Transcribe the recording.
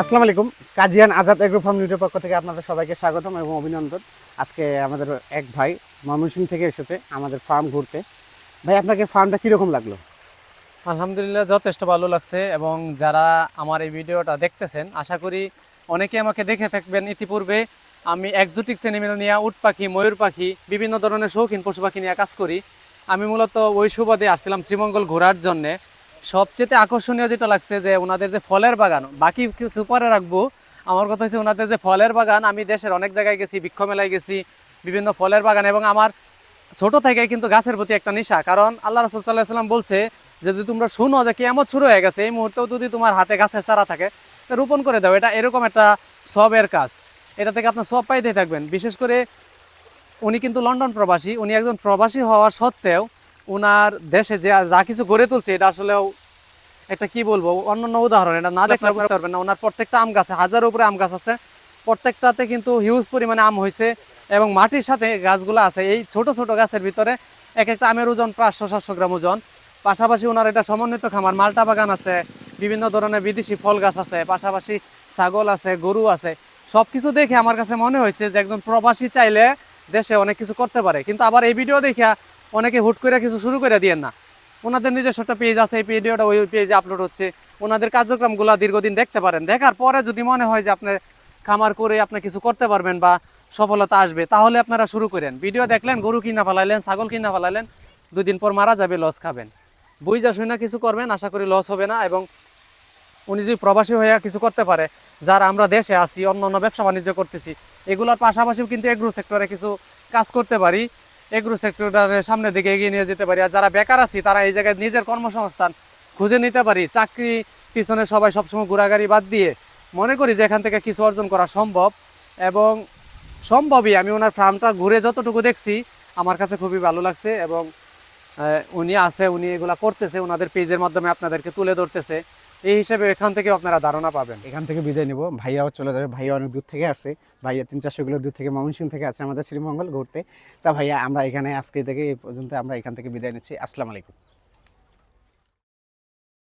আসসালামু আলাইকুম। কাজিয়ান Azad agro farm নিউজের পক্ষ থেকে আপনাদের সবাইকে স্বাগতম এবং অভিনন্দন। আজকে আমাদের এক ভাই ময়মনসিংহ থেকে এসেছে আমাদের ফার্ম ঘুরতে। ভাই, আপনাকে ফার্মটা কীরকম লাগল? আলহামদুলিল্লাহ, যথেষ্ট ভালো লাগছে এবং যারা আমার এই ভিডিওটা দেখতেছেন, আশা করি অনেকে আমাকে দেখে থাকবেন। ইতিপূর্বে আমি একজোটিক সেনিমেল নিয়ে, উট পাখি, ময়ূর পাখি, বিভিন্ন ধরনের শৌখিন পশু পাখি নিয়ে কাজ করি। আমি মূলত ওই সুবাদে আসছিলাম শ্রীমঙ্গল ঘোরার জন্যে। সবচেয়ে আকর্ষণীয় যেটা লাগছে যে ওনাদের যে ফলের বাগান, বাকি কিছু রাখব। আমার কথা হচ্ছে ওনাদের যে ফলের বাগান, আমি দেশের অনেক জায়গায় গেছি, বৃক্ষ মেলায় গেছি, বিভিন্ন ফলের বাগান এবং আমার ছোট থেকে কিন্তু গাছের প্রতি একটা নেশা। কারণ আল্লাহ রসুল সাল্লাহ সাল্লাম বলছে যদি তোমরা শুনো যে কেমন শুরু হয়ে গেছে, এই মুহূর্তেও যদি তোমার হাতে গাছের চারা থাকে রোপণ করে দাও। এটা এরকম একটা সবের কাজ। এটা থেকে আপনার সব পাইতেই থাকবেন। বিশেষ করে উনি কিন্তু লন্ডন প্রবাসী, উনি একজন প্রবাসী হওয়ার সত্ত্বেও উনার দেশে যে যা কিছু গড়ে তুলছে এটা আসলেও একটা কি বলব অন্যান্য উদাহরণ। এটা না দেখলে বুঝতে পারবেন না ওনার প্রত্যেকটা আম গাছে হাজারের উপরে আম গাছ আছে। প্রত্যেকটাতে কিন্তু হিউজ পরিমাণে আম হয়েছে এবং মাটির সাথে গাছগুলো আছে। এই ছোট ছোট গাছের ভিতরে এক একটা আমের ওজন পাঁচশো সাতশো গ্রাম ওজন। পাশাপাশি ওনার এটা সমন্বিত খামার মালটা বাগান আছে বিভিন্ন ধরনের বিদেশি ফল গাছ আছে পাশাপাশি ছাগল আছে গরু আছে। সব কিছু দেখে আমার কাছে মনে হয়েছে যে একজন প্রবাসী চাইলে দেশে অনেক কিছু করতে পারে। কিন্তু আবার এই ভিডিও দেখে অনেকে হুট করে কিছু শুরু করে দিয়েন না। ওনাদের নিজস্ব একটা পেজ আছে, এই ভিডিওটা ওই পেজে আপলোড হচ্ছে। ওনাদের কার্যক্রমগুলো দীর্ঘদিন দেখতে পারেন। দেখার পরে যদি মনে হয় যে আপনি খামার করে আপনি কিছু করতে পারবেন বা সফলতা আসবে, তাহলে আপনারা শুরু করেন। ভিডিও দেখলেন, গরু কিনা ফেলাইলেন, ছাগল কিনা ফেলাইলেন দুই দিন পর মারা যাবে লস খাবেন। বুঝা শুই না কিছু করবেন, আশা করি লস হবে না এবং উনি যদি প্রবাসী হয়ে কিছু করতে পারে, যারা আমরা দেশে আছি অন্য অন্য ব্যবসা বাণিজ্য করতেছি, এগুলোর পাশাপাশিও কিন্তু এগ্রো সেক্টরে কিছু কাজ করতে পারি। এগ্রো সেক্টরের সামনের দিকে এগিয়ে নিয়ে যেতে পারি। আর যারা বেকার আছি, তারা এই জায়গায় নিজের কর্মসংস্থান খুঁজে নিতে পারি। চাকরি পিছনে সবাই সবসময় ঘোরাঘাড়ি বাদ দিয়ে মনে করি যে এখান থেকে কিছু অর্জন করা সম্ভব। এবং সম্ভবই, আমি ওনার ফার্মটা ঘুরে যতটুকু দেখছি, আমার কাছে খুবই ভালো লাগছে এবং উনি আছে, উনি এগুলা করতেছে ওনাদের পেজের মাধ্যমে আপনাদেরকে তুলে ধরতেছে। এই হিসেবে এখান থেকে আপনারা ধারণা পাবেন। এখান থেকে বিদায় নিব। ভাইয়াও চলে যাবে। ভাইয়া অনেক দূর থেকে আসছে। ভাইয়া তিন চারশো কিলো দূর থেকে ময়মনসিং থেকে আছে আমাদের শ্রীমঙ্গল ঘুরতে। তা ভাইয়া, আমরা এখানে আজকে থেকে এই পর্যন্ত আমরা এখান থেকে বিদায় নিচ্ছি। আসসালামু আলাইকুম।